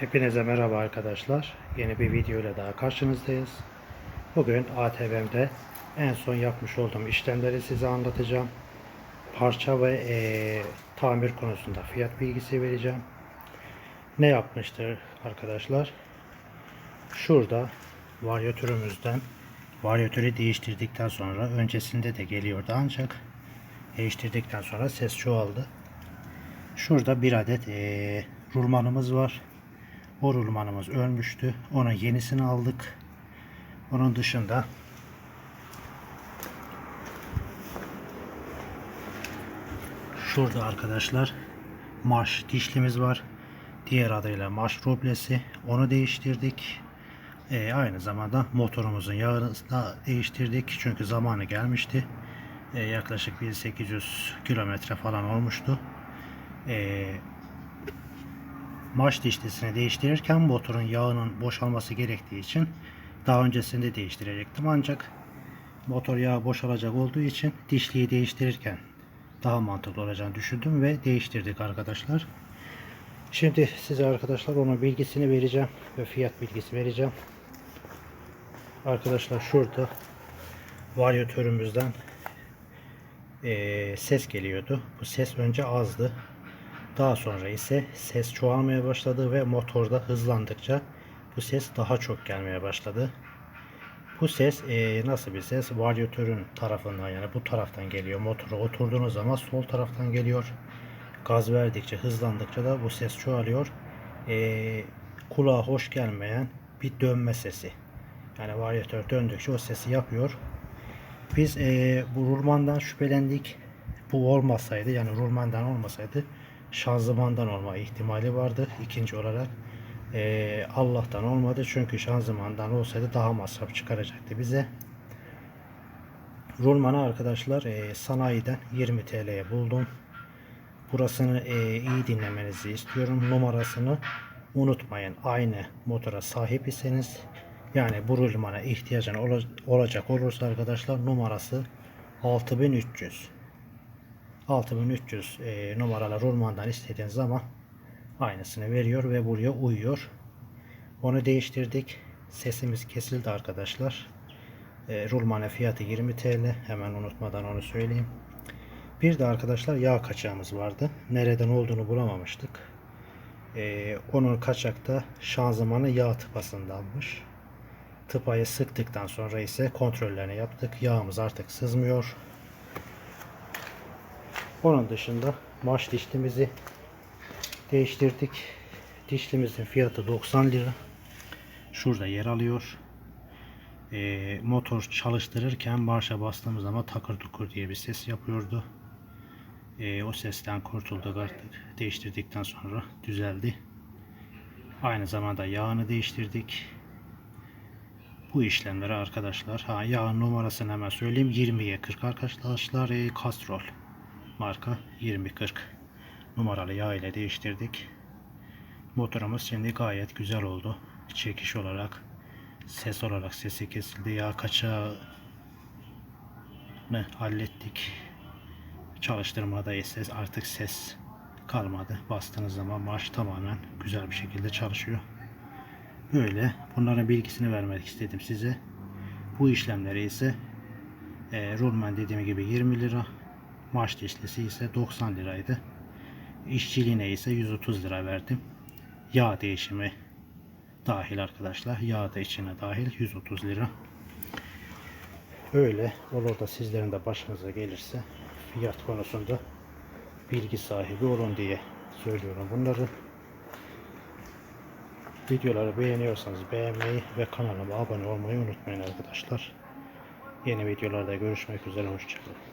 Hepinize merhaba arkadaşlar. Yeni bir video ile daha karşınızdayız. Bugün ATV'mde en son yapmış olduğum işlemleri size anlatacağım. Parça ve eee, tamir konusunda fiyat bilgisi vereceğim. Ne yapmıştır arkadaşlar? Şurada varyatörümüzden varyatörü değiştirdikten sonra öncesinde de geliyordu ancak değiştirdikten sonra ses çoğaldı. Şurada bir adet eee, rulmanımız var. O rulmanımız ölmüştü. Onun yenisini aldık. Onun dışında şurada arkadaşlar marş dişlimiz var. Diğer adıyla marş rublesi. Onu değiştirdik. Ee, aynı zamanda motorumuzun yağını da değiştirdik. Çünkü zamanı gelmişti. Ee, yaklaşık 1800 kilometre falan olmuştu. Ee, marş dişlisini değiştirirken motorun yağının boşalması gerektiği için daha öncesinde değiştirecektim ancak motor yağı boşalacak olduğu için dişliyi değiştirirken daha mantıklı olacağını düşündüm ve değiştirdik arkadaşlar. Şimdi size arkadaşlar onun bilgisini vereceğim ve fiyat bilgisi vereceğim. Arkadaşlar şurada varyatörümüzden eee, ses geliyordu. Bu ses önce azdı. Daha sonra ise ses çoğalmaya başladı ve motorda hızlandıkça bu ses daha çok gelmeye başladı. Bu ses eee, nasıl bir ses? Varyatörün tarafından yani bu taraftan geliyor. Motora oturduğunuz zaman sol taraftan geliyor. Gaz verdikçe hızlandıkça da bu ses çoğalıyor. Eee, kulağa hoş gelmeyen bir dönme sesi. Yani varyatör döndükçe o sesi yapıyor. Biz eee, bu rulmandan şüphelendik. Bu olmasaydı yani rulmandan olmasaydı şanzımandan olma ihtimali vardı. İkinci olarak eee, Allah'tan olmadı çünkü şanzımandan olsaydı daha masraf çıkaracaktı bize. Rulmanı arkadaşlar eee, sanayiden 20 TL'ye buldum. Burasını eee, iyi dinlemenizi istiyorum. Numarasını unutmayın. Aynı motora sahip iseniz yani bu rulmana ihtiyacın ola- olacak olursa arkadaşlar numarası 6300. 6300 e, numaralı rulmandan istediğiniz zaman aynısını veriyor ve buraya uyuyor. Onu değiştirdik. Sesimiz kesildi arkadaşlar. E, rulmanın fiyatı 20 TL. Hemen unutmadan onu söyleyeyim. Bir de arkadaşlar yağ kaçağımız vardı. Nereden olduğunu bulamamıştık. E, onun kaçakta şanzımanı yağ tıpasındanmış. Tıpayı sıktıktan sonra ise kontrollerini yaptık. Yağımız artık sızmıyor. Onun dışında marş dişlimizi değiştirdik. Dişlimizin fiyatı 90 lira. Şurada yer alıyor. Ee, motor çalıştırırken marşa bastığımız zaman takır tukur diye bir ses yapıyordu. Ee, o sesten kurtulduk artık. Değiştirdikten sonra düzeldi. Aynı zamanda yağını değiştirdik. Bu işlemleri arkadaşlar. Ha yağın numarasını hemen söyleyeyim. 20'ye 40 arkadaşlar. E, Castrol marka 2040 numaralı yağ ile değiştirdik. Motorumuz şimdi gayet güzel oldu. Çekiş olarak, ses olarak sesi kesildi. Yağ kaçağı hallettik. Çalıştırmada ise artık ses kalmadı. Bastığınız zaman marş tamamen güzel bir şekilde çalışıyor. Böyle bunların bilgisini vermek istedim size. Bu işlemleri ise e, rulman dediğim gibi 20 lira. Marş dişlisi ise 90 liraydı. İşçiliğine ise 130 lira verdim. Yağ değişimi dahil arkadaşlar. Yağ da içine dahil 130 lira. Öyle olur da sizlerin de başınıza gelirse fiyat konusunda bilgi sahibi olun diye söylüyorum bunları. Videoları beğeniyorsanız beğenmeyi ve kanalıma abone olmayı unutmayın arkadaşlar. Yeni videolarda görüşmek üzere. Hoşçakalın.